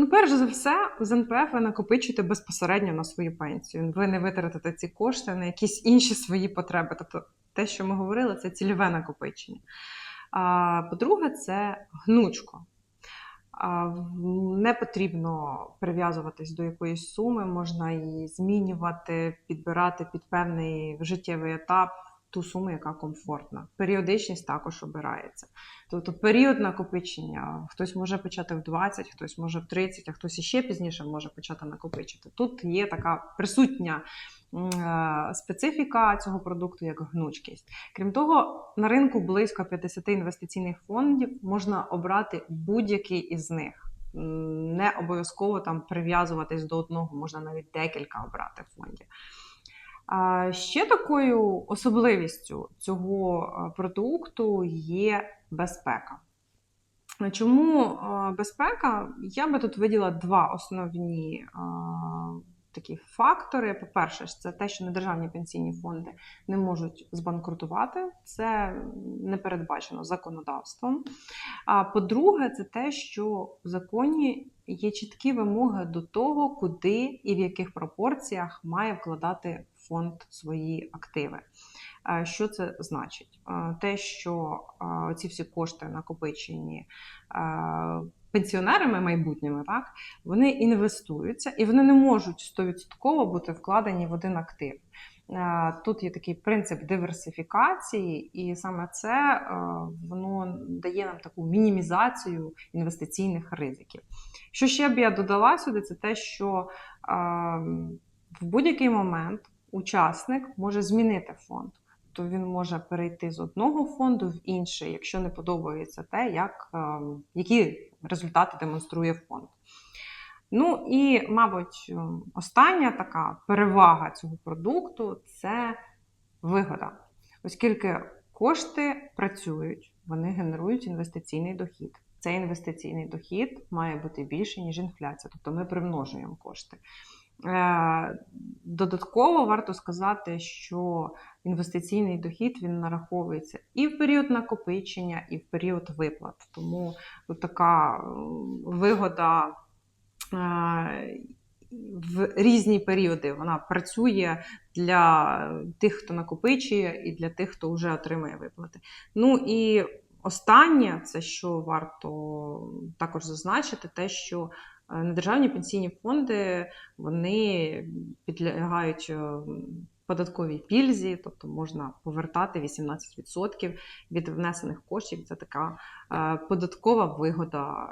Ну, перш за все, з НПФ ви накопичуєте безпосередньо на свою пенсію. Ви не витратите ці кошти на якісь інші свої потреби. Тобто, те, що ми говорили, це цільове накопичення. А, по-друге, це гнучко. Не потрібно прив'язуватись до якоїсь суми, можна її змінювати, підбирати під певний життєвий етап ту суму, яка комфортна. Періодичність також обирається. Тобто період накопичення хтось може почати в 20, хтось може в 30, а хтось іще пізніше може почати накопичити. Тут є така присутня е, специфіка цього продукту як гнучкість. Крім того, на ринку близько 50 інвестиційних фондів можна обрати будь-який із них. Не обов'язково там прив'язуватись до одного, можна навіть декілька обрати фондів. Ще такою особливістю цього е, продукту є безпека. Чому е, безпека? Я би тут виділа два основні е, такі фактори. По-перше, це те, що недержавні пенсійні фонди не можуть збанкрутувати, це не передбачено законодавством. А по-друге, це те, що в законі є чіткі вимоги до того, куди і в яких пропорціях має вкладати фонд свої активи. Що це значить? Те, що ці всі кошти накопичені пенсіонерами майбутніми, так, вони інвестуються і вони не можуть 100% бути вкладені в один актив. Е, Тут є такий принцип диверсифікації, і саме це е, воно дає нам таку мінімізацію інвестиційних ризиків. Що ще б я додала сюди, це те, що е, в будь-який момент учасник може змінити фонд. То він може перейти з одного фонду в інший, якщо не подобається те, як, е, які результати демонструє фонд. Ну і, мабуть, е, остання така перевага цього продукту це вигода. Оскільки кошти працюють, вони генерують інвестиційний дохід. Цей інвестиційний дохід має бути більший, ніж інфляція, тобто ми примножуємо кошти. Е, Додатково варто сказати, що інвестиційний дохід він нараховується і в період накопичення, і в період виплат. Тому така вигода е, в різні періоди. Вона працює для тих, хто накопичує, і для тих, хто вже отримує виплати. Ну і останнє, це що варто також зазначити, те, що недержавні пенсійні фонди вони підлягають е, податковій пільзі, тобто можна повертати 18% від внесених коштів. Це така е, податкова вигода